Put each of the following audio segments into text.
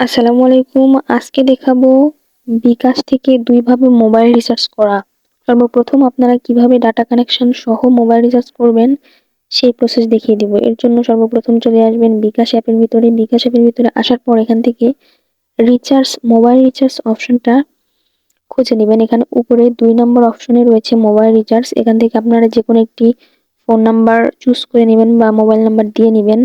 আসসালামু আলাইকুম। আজকে দেখাবো বিকাশ থেকে দুইভাবে মোবাইল রিচার্জ করা। সর্বপ্রথম আপনারা কীভাবে ডাটা কানেকশন সহ মোবাইল রিচার্জ করবেন, সেই প্রসেস দেখিয়ে দিব। এর জন্য সর্বপ্রথম চলে আসবেন বিকাশ অ্যাপের ভিতরে। বিকাশ অ্যাপের ভিতরে আসার পর এখান থেকে রিচার্জ, মোবাইল রিচার্জ অপশনটা খুঁজে নেবেন। এখানে উপরে দুই নম্বর অপশনে রয়েছে মোবাইল রিচার্জ। এখান থেকে আপনারা যে কোনো একটি ফোন নাম্বার চুজ করে নেবেন বা মোবাইল নাম্বার দিয়ে নেবেন।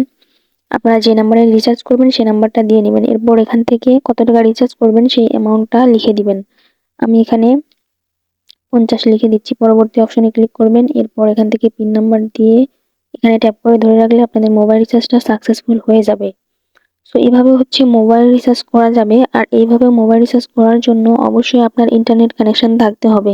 আপনারা যে নাম্বারে রিচার্জ করবেন, সেই নাম্বারটা দিয়ে নেবেন। এরপর এখান থেকে কত টাকা রিচার্জ করবেন, সেই অ্যামাউন্টটা লিখে দিবেন। আমি এখানে পঞ্চাশ লিখে দিচ্ছি। পরবর্তী অপশনে ক্লিক করবেন। এরপর এখান থেকে পিন নাম্বার দিয়ে এখানে ট্যাপ করে ধরে রাখলে আপনাদের মোবাইল রিচার্জটা সাকসেসফুল হয়ে যাবে। সো এইভাবে হচ্ছে মোবাইল রিচার্জ করা যাবে। আর এইভাবে মোবাইল রিচার্জ করার জন্য অবশ্যই আপনার ইন্টারনেট কানেকশন থাকতে হবে।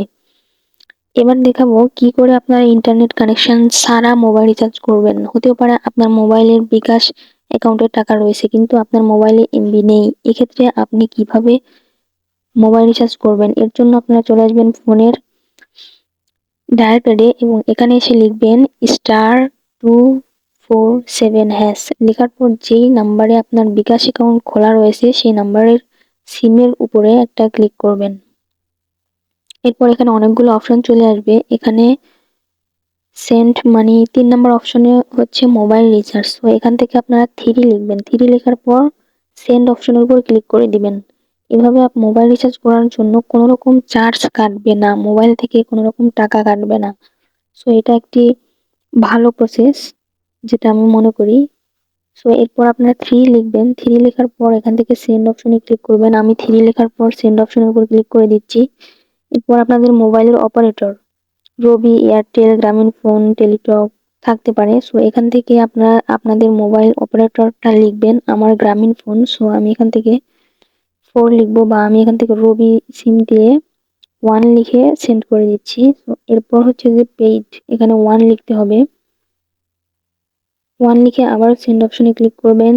এবার দেখাবো কি করে আপনার ইন্টারনেট কানেকশন ছাড়া মোবাইল রিচার্জ করবেন। হতেও পারে আপনার মোবাইলের বিকাশ অ্যাকাউন্টে টাকা রয়েছে, কিন্তু আপনার মোবাইলে এমবি নেই। এক্ষেত্রে আপনি কীভাবে মোবাইল রিচার্জ করবেন? এর জন্য আপনারা চলে আসবেন ফোনের ডায়াল প্যাডে এবং এখানে এসে লিখবেন star two four seven hash লেখার পর যেই নাম্বারে আপনার বিকাশ অ্যাকাউন্ট খোলা রয়েছে, সেই নাম্বারের সিমের উপরে একটা ক্লিক করবেন। এরপর এখানে অনেকগুলো অপশন চলে আসবে। এখানে সেন্ট মানি তিন নম্বর অপশনে হচ্ছে মোবাইল রিচার্জ তো এখান থেকে আপনারা থ্রি লিখবেন। থ্রি লেখার পর সেন্ড অপশনের উপর ক্লিক করে দিবেন। এভাবে আপ মোবাইল রিচার্জ করার জন্য কোনো রকম চার্জ কাটবে না। মোবাইল থেকে কোনো রকম টাকা কাটবে না। সো এটা একটি ভালো প্রসেস যেটা আমি মনে করি। সো এরপর আপনারা থ্রি লিখবেন। থ্রি লেখার পর এখান থেকে সেন্ড অপশনে ক্লিক করবেন। আমি থ্রি লেখার পর সেন্ড অপশনের উপর ক্লিক করে দিচ্ছি। এরপর আপনাদের মোবাইলের অপারেটর রবি এয়ারটেল গ্রামীণ ফোন টেলিটক থাকতে পারে। সো এখান থেকে আপনারা, আপনাদের মোবাইল অপারেটরটা লিখবেন, আমার গ্রামীণ ফোন সো আমি এখান থেকে ফোর লিখব বা আমি এখান থেকে রবি সিম দিয়ে ওয়ান লিখে সেন্ড করে দিচ্ছি। এরপর হচ্ছে যে পেইড এখানে ওয়ান লিখতে হবে। ওয়ান লিখে আবার সেন্ড অপশনে ক্লিক করবেন।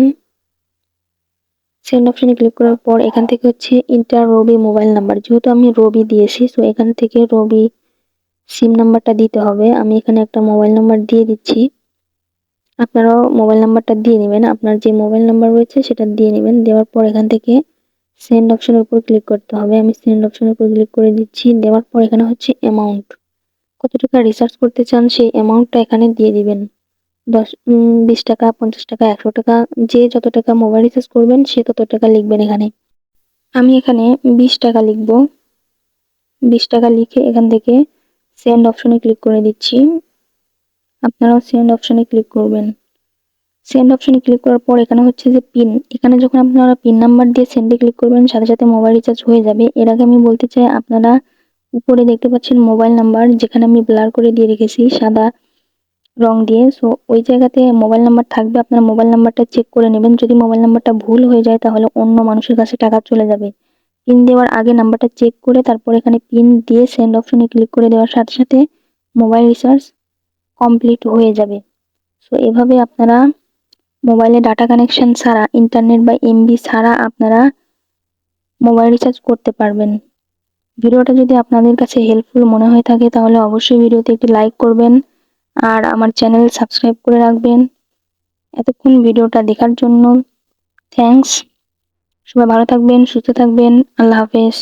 সেন্ড অপশনে ক্লিক করার পর এখান থেকে হচ্ছে ইন্টার রবি মোবাইল নাম্বার যেহেতু আমি রবি দিয়েছি সো এখান থেকে রবি সিম নাম্বারটা দিতে হবে। আমি এখানে একটা মোবাইল নাম্বার দিয়ে দিচ্ছি। আপনারাও মোবাইল নাম্বারটা দিয়ে নেবেন। আপনার যে মোবাইল নাম্বার রয়েছে সেটা দিয়ে নেবেন। দেওয়ার পর এখান থেকে সেন্ড অপশনের উপর ক্লিক করতে হবে। আমি সেন্ড অপশনের উপর ক্লিক করে দিচ্ছি। দেওয়ার পর এখানে হচ্ছে অ্যামাউন্ট কত টাকা রিচার্জ করতে চান সেই অ্যামাউন্টটা এখানে দিয়ে দিবেন। দশ বিশ টাকা, পঞ্চাশ টাকা, একশো টাকা, যে যত টাকা মোবাইল রিচার্জ করবেন, সে তত টাকা লিখবেন এখানে। আমি এখানে বিশ টাকা লিখব। বিশ টাকা লিখে এখান থেকে সেন্ড অপশনে ক্লিক করে দিচ্ছি। আপনারাও সেন্ড অপশনে ক্লিক করবেন। সেন্ড অপশনে ক্লিক করার পর এখানে হচ্ছে যে পিন এখানে যখন আপনারা পিন নাম্বার দিয়ে সেন্ডে ক্লিক করবেন, সাথে সাথে মোবাইল রিচার্জ হয়ে যাবে। এর আগে আমি বলতে চাই, আপনারা উপরে দেখতে পাচ্ছেন মোবাইল নাম্বার যেখানে আমি ব্লার করে দিয়ে রেখেছি, সাদা রং দিয়ে। সো ওই জায়গাতে মোবাইল নাম্বার থাকবে, আপনার মোবাইল নাম্বারটা চেক করে নেবেন। যদি মোবাইল নাম্বারটা ভুল হয়ে যায়, তাহলে অন্য মানুষের কাছে টাকা চলে যাবে। পিন দেওয়ার আগে নাম্বারটা চেক করে তারপর এখানে পিন দিয়ে সেন্ড অপশনে ক্লিক করে দেওয়ার সাথে সাথে মোবাইল রিচার্জ কমপ্লিট হয়ে যাবে। সো এভাবে আপনারা মোবাইলে ডাটা কানেকশন ছাড়া ইন্টারনেট বা এমবি ছাড়া আপনারা মোবাইল রিচার্জ করতে পারবেন। ভিডিওটা যদি আপনাদের কাছে হেল্পফুল মনে হয়ে থাকে, তাহলে অবশ্যই ভিডিওতে একটি লাইক করবেন। আর আমার চ্যানেল সাবস্ক্রাইব করে রাখবেন। এতক্ষণ ভিডিওটা দেখার জন্য থ্যাংকস সবাই ভালো থাকবেন, সুস্থ থাকবেন। আল্লাহ হাফেজ।